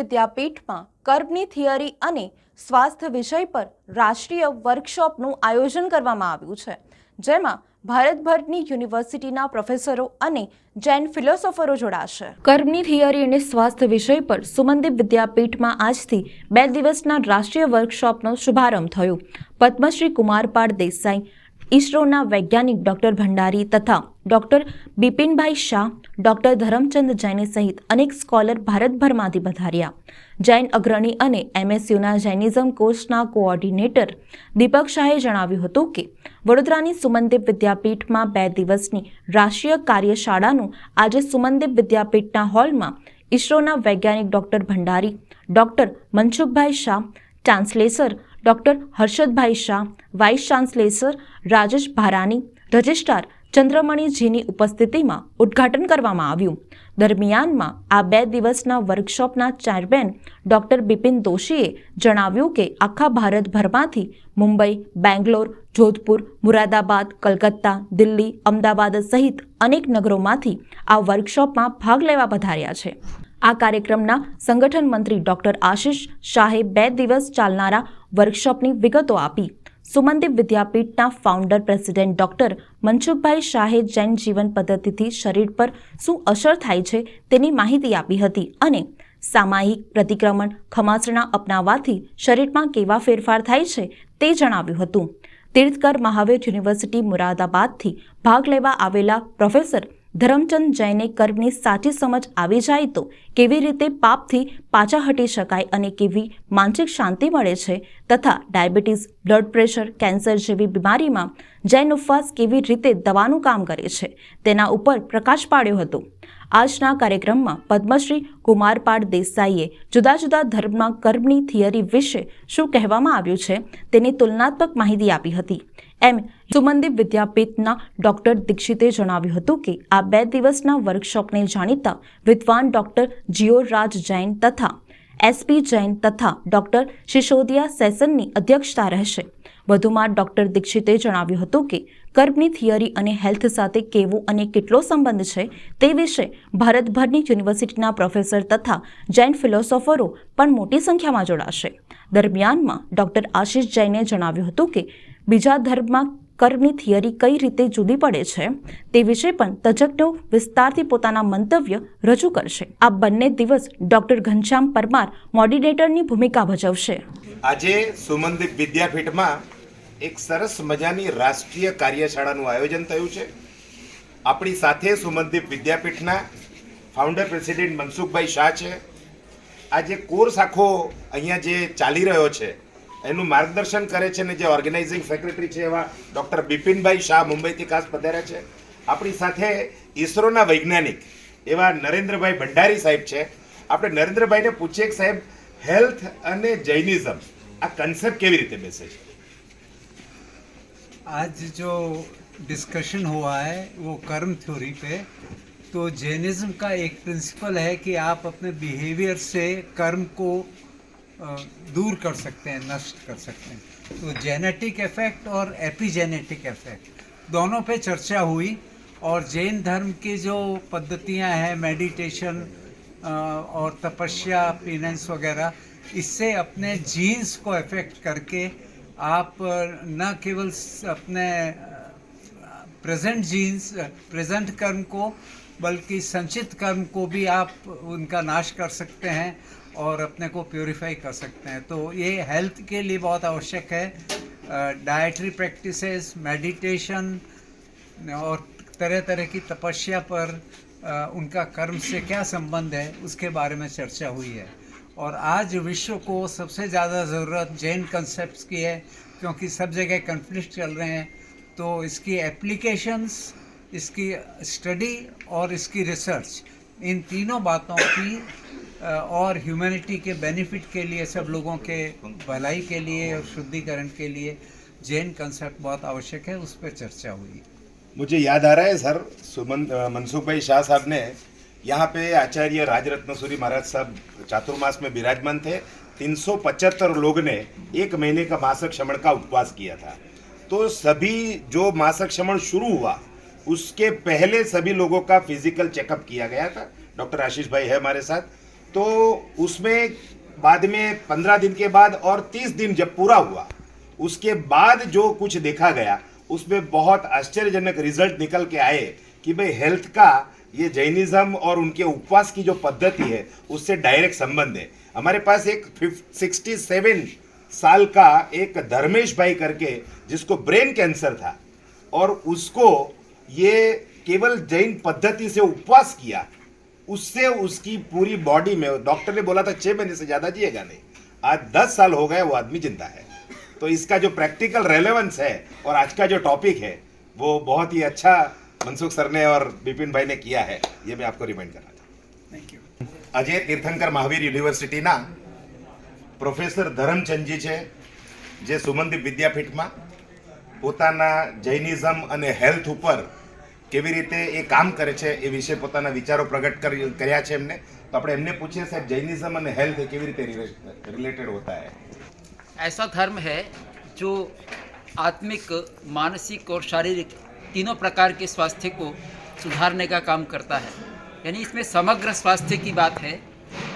વિદ્યાપીઠમાં કર્મની theory અને સ્વાસ્થ્ય વિષય પર રાષ્ટ્રીય વર્કશોપનું આયોજન કરવામાં આવ્યું છે, જેમાં ભારતભરની યુનિવર્સિટીના પ્રોફેસરો અને જૈન ફિલોસોફરો જોડાશે. કર્મની થિયરી અને સ્વાસ્થ્ય વિષય પર સુમનદીપ વિદ્યાપીઠમાં આજથી બે દિવસના રાષ્ટ્રીય વર્કશોપનો શુભારંભ થયો. પદ્મશ્રી કુમારપાળ દેસાઈ ઈસરોના વૈજ્ઞાનિક ડોક્ટર ભંડારી તથા ડોક્ટર બિપિનભાઈ શાહ, ડોક્ટર ધરમચંદ જૈન સહિત અનેક સ્કોલર ભારતભરમાંથી પધાર્યા. જૈન અગ્રણી અને એમએસયુના જૈનિઝમ કોર્સના કોઓર્ડિનેટર દીપક શાહે જણાવ્યું હતું કે, વડોદરાની સુમનદીપ વિદ્યાપીઠમાં બે દિવસની રાષ્ટ્રીય કાર્યશાળાનું આજે સુમનદીપ વિદ્યાપીઠના હોલમાં ઈસરોના વૈજ્ઞાનિક doctor Bhandari, doctor Mansukhbhai Shah chancellor doctor Harshadbhai Shah, vice chancellor Rajesh Bharani registrar ચંદ્રમણીજીની ઉપસ્થિતિમાં ઉદ્ઘાટન કરવામાં આવ્યું. દરમિયાનમાં આ બે દિવસના વર્કશોપના ચેરમેન ડોક્ટર બિપિન દોશીએ જણાવ્યું કે આખા ભારતભરમાંથી મુંબઈ, બેંગ્લોર, જોધપુર, મુરાદાબાદ, કલકત્તા, દિલ્હી, અમદાવાદ સહિત અનેક નગરોમાંથી આ વર્કશોપમાં ભાગ લેવા પધાર્યા છે. આ કાર્યક્રમના સંગઠન મંત્રી ડોક્ટર આશિષ શાહે બે દિવસ ચાલનારા વર્કશોપની વિગતો આપી. સુમનદીપ વિદ્યાપીઠના ફાઉન્ડર પ્રેસિડેન્ટ ડોક્ટર મનસુખભાઈ શાહે જૈન જીવન પદ્ધતિથી શરીર પર શું અસર થાય છે તેની માહિતી આપી હતી અને સામાયિક પ્રતિક્રમણ ખમાસણા અપનાવવાથી શરીરમાં કેવા ફેરફાર થાય છે તે જણાવ્યું હતું. તીર્થકર મહાવીર યુનિવર્સિટી મુરાદાબાદથી ભાગ લેવા આવેલા પ્રોફેસર ધરમચંદ જૈને કર્મની સાચી સમજ આવી જાય તો કેવી રીતે પાપથી પાછા હટી શકાય અને કેવી માનસિક શાંતિ મળે છે તથા ડાયાબિટીસ, બ્લડ પ્રેશર, કેન્સર જેવી બીમારીમાં જૈન ઉપવાસ કેવી રીતે દવાનું કામ કરે છે તેના ઉપર પ્રકાશ પાડ્યો હતો. આજના કાર્યક્રમમાં પદ્મશ્રી કુમારપાળ દેસાઈએ જુદા જુદા ધર્મમાં કર્મની થિયરી વિશે શું કહેવામાં આવ્યું છે તેની તુલનાત્મક માહિતી આપી હતી. એમ સુમનદીપ વિદ્યાપીઠના ડોક્ટર દીક્ષિતે જણાવ્યું હતું કે આ બે દિવસના વર્કશોપને જાણીતા વિદ્વાન ડોક્ટર જીઓ રાજ જૈન તથા એસપી જૈન તથા ડોક્ટર શિશોદિયા સેસનની અધ્યક્ષતા રહેશે. વધુમાં ડોક્ટર દીક્ષિતે જણાવ્યું હતું કે કર્મની થિયરી અને હેલ્થ સાથે કેવો અને કેટલો સંબંધ છે તે વિશે ભારતભરની યુનિવર્સિટીના પ્રોફેસર તથા જૈન ફિલોસોફરો પણ મોટી સંખ્યામાં જોડાશે. દરમિયાનમાં ડોક્ટર આશિષ જૈને જણાવ્યું હતું કે, બીજા ધર્મમાં કર્મની થિયરી કઈ રીતે જુદી પડે છે તે વિશે પણ તજજ્ઞો વિસ્તારથી પોતાના મંતવ્ય રજૂ કરશે. આ બંને દિવસ ડોક્ટર ઘનશ્યામ પરમાર મોડિડેટરની ભૂમિકા ભજવશે. આજે સુમનદીપ વિદ્યાપીઠમાં એક સરસ મજાની રાષ્ટ્રીય કાર્યશાળાનું આયોજન થયું છે. આપણી સાથે સુમનદીપ વિદ્યાપીઠના ફાઉન્ડર પ્રેસિડેન્ટ મનસુખભાઈ શાહ છે. આ જે કોર્સ આખો અહીંયા જે ચાલી રહ્યો છે એનું માર્ગદર્શન કરે છે ને જે ઓર્ગેનાઇઝિંગ સેક્રેટરી છે એવા ડૉક્ટર બિપિનભાઈ શાહ મુંબઈથી ખાસ પધાર્યા છે આપણી સાથે ઈસરોના વૈજ્ઞાનિક એવા નરેન્દ્રભાઈ ભંડારી સાહેબ છે આપણે નરેન્દ્રભાઈને પૂછીએ કે સાહેબ હેલ્થ અને જૈનિઝમ આ કન્સેપ્ટ કેવી રીતે બેસે છે आज जो डिस्कशन हुआ है वो कर्म थ्योरी पे तो जैनिज्म का एक प्रिंसिपल है कि आप अपने बिहेवियर से कर्म को अ, दूर कर सकते हैं, नष्ट कर सकते हैं। तो जेनेटिक इफ़ेक्ट और एपिजेनेटिक इफ़ेक्ट दोनों पे चर्चा हुई और जैन धर्म की जो पद्धतियाँ हैं मेडिटेशन और तपस्या पीनेंस वगैरह, इससे अपने जीन्स को इफ़ेक्ट करके आप न केवल अपने प्रेजेंट जीन्स प्रेजेंट कर्म को, बल्कि संचित कर्म को भी आप उनका नाश कर सकते हैं। और अपने को प्योरीफाई कर सकते हैं। तो ये हेल्थ के लिए बहुत आवश्यक है। डाइटरी प्रैक्टिसेस मेडिटेशन और तरह तरह की तपस्या पर उनका कर्म से क्या संबंध है, उसके बारे में चर्चा हुई है। और आज विश्व को सबसे ज़्यादा ज़रूरत जैन कंसेप्ट की है, क्योंकि सब जगह कन्फ्लिक्ट चल रहे हैं। तो इसकी एप्लीकेशंस इसकी स्टडी और इसकी रिसर्च इन तीनों बातों की और ह्यूमैनिटी के बेनिफिट के लिए, सब लोगों के भलाई के लिए और शुद्धिकरण के लिए जैन कंसेप्ट बहुत आवश्यक है, उस पर चर्चा हुई। मुझे याद आ रहा है, सर, सुमन मनसुख भाई शाह साहब ने यहाँ पे आचार्य राजरत्न सूरी महाराज साहब चातुर्मास में विराजमान थे। 375 लोग ने एक महीने का मासक श्रमण का उपवास किया था। तो सभी, जो मासक श्रमण शुरू हुआ, उसके पहले सभी लोगों का फ़िज़िकल चेकअप किया गया था। डॉक्टर आशीष भाई है हमारे साथ। तो उसमें बाद में पंद्रह दिन के बाद और तीस दिन जब पूरा हुआ, उसके बाद जो कुछ देखा गया, उसमें बहुत आश्चर्यजनक रिज़ल्ट निकल के आए कि भाई हेल्थ का ये जैनिज्म और उनके उपवास की जो पद्धति है, उससे डायरेक्ट संबंध है। हमारे पास एक सिक्सटी सेवन साल का एक धर्मेश भाई करके, जिसको ब्रेन कैंसर था, और उसको ये केवल जैन पद्धति से उपवास किया उससे उसकी पूरी बॉडी में डॉक्टर ने बोला था छह महीने से ज्यादा जिएगा नहीं आज दस साल हो गए वो आदमी जिंदा है तो इसका जो प्रैक्टिकल रेलेवेंस है और आज का जो टॉपिक है वो बहुत ही अच्छा मनसुख सर ने और बिपिन भाई ने किया है ये मैं आपको रिमाइंड करना चाहता થેન્ક યુ हूं અજય તીર્થંકર મહાવીર યુનિવર્સિટીના પ્રોફેસર ધરમચંદજી છે જે સુમનદીપ વિદ્યાપીઠમાં પોતાના જૈનિઝમ અને હેલ્થ ઉપર કેવી રીતે એ કામ કરે છે એ વિશે પોતાના વિચારો પ્રગટ કરી- કર્યા છે એમને તો આપણે એમને પૂછીએ સાહેબ જૈનિઝમ અને હેલ્થ એ કેવી રીતે રિલેટેડ હોતા है ऐसा धर्म है जो आत्मिक मानसिक और शारीरिक तीनों प्रकार के स्वास्थ्य को सुधारने का काम करता है यानी इसमें समग्र स्वास्थ्य की बात है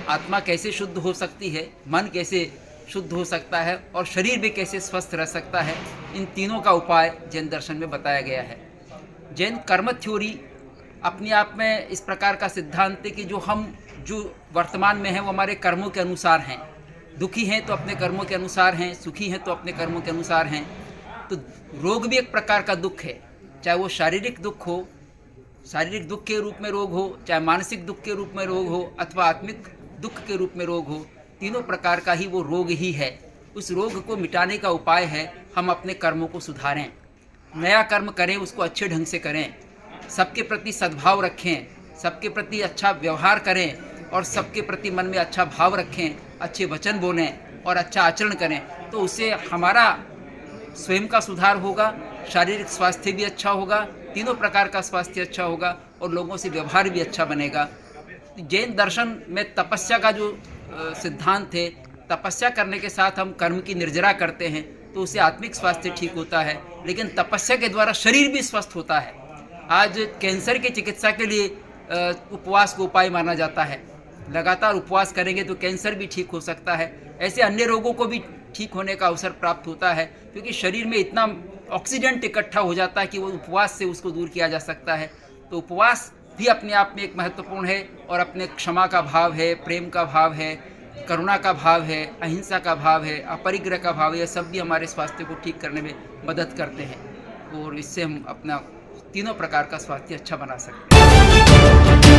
आत्मा कैसे शुद्ध हो सकती है मन कैसे शुद्ध हो सकता है और शरीर भी कैसे स्वस्थ रह सकता है इन तीनों का उपाय जैन दर्शन में बताया गया है जैन कर्म थ्योरी अपने आप में इस प्रकार का सिद्धांत है कि जो हम, जो वर्तमान में हैं, वो हमारे कर्मों के अनुसार हैं। दुखी हैं तो अपने कर्मों के अनुसार हैं, सुखी हैं तो अपने कर्मों के अनुसार हैं। तो रोग भी एक प्रकार का दुख है। चाहे वो शारीरिक दुख हो, शारीरिक दुख के रूप में रोग हो, चाहे मानसिक दुख के रूप में रोग हो, अथवा आत्मिक दुख के रूप में रोग हो, तीनों प्रकार का ही वो रोग ही है। उस रोग को मिटाने का उपाय है, हम अपने कर्मों को सुधारें। नया कर्म करें, उसको अच्छे ढंग से करें। सबके प्रति सद्भाव रखें, सबके प्रति अच्छा व्यवहार करें और सबके प्रति मन में अच्छा भाव रखें, अच्छे वचन बोलें और अच्छा आचरण करें तो उससे हमारा स्वयं का सुधार होगा, शारीरिक स्वास्थ्य भी अच्छा होगा, तीनों प्रकार का स्वास्थ्य अच्छा होगा और लोगों से व्यवहार भी अच्छा बनेगा। जैन दर्शन में तपस्या का जो सिद्धांत है, तपस्या करने के साथ हम कर्म की निर्जरा करते हैं। तो उससे आत्मिक स्वास्थ्य ठीक होता है, लेकिन तपस्या के द्वारा शरीर भी स्वस्थ होता है। आज कैंसर की चिकित्सा के लिए उपवास को उपाय माना जाता है। लगातार उपवास करेंगे तो कैंसर भी ठीक हो सकता है। ऐसे अन्य रोगों को भी ठीक होने का अवसर प्राप्त होता है, क्योंकि शरीर में इतना ऑक्सीडेंट इकट्ठा हो जाता है कि वो उपवास से उसको दूर किया जा सकता है। तो उपवास भी अपने आप में एक महत्वपूर्ण है और अपने क्षमा का भाव है, प्रेम का भाव है। करुणा का भाव है, अहिंसा का भाव है, अपरिग्रह का भाव है, यह सब भी हमारे स्वास्थ्य को ठीक करने में मदद करते हैं। और इससे हम अपना तीनों प्रकार का स्वास्थ्य अच्छा बना सकते हैं।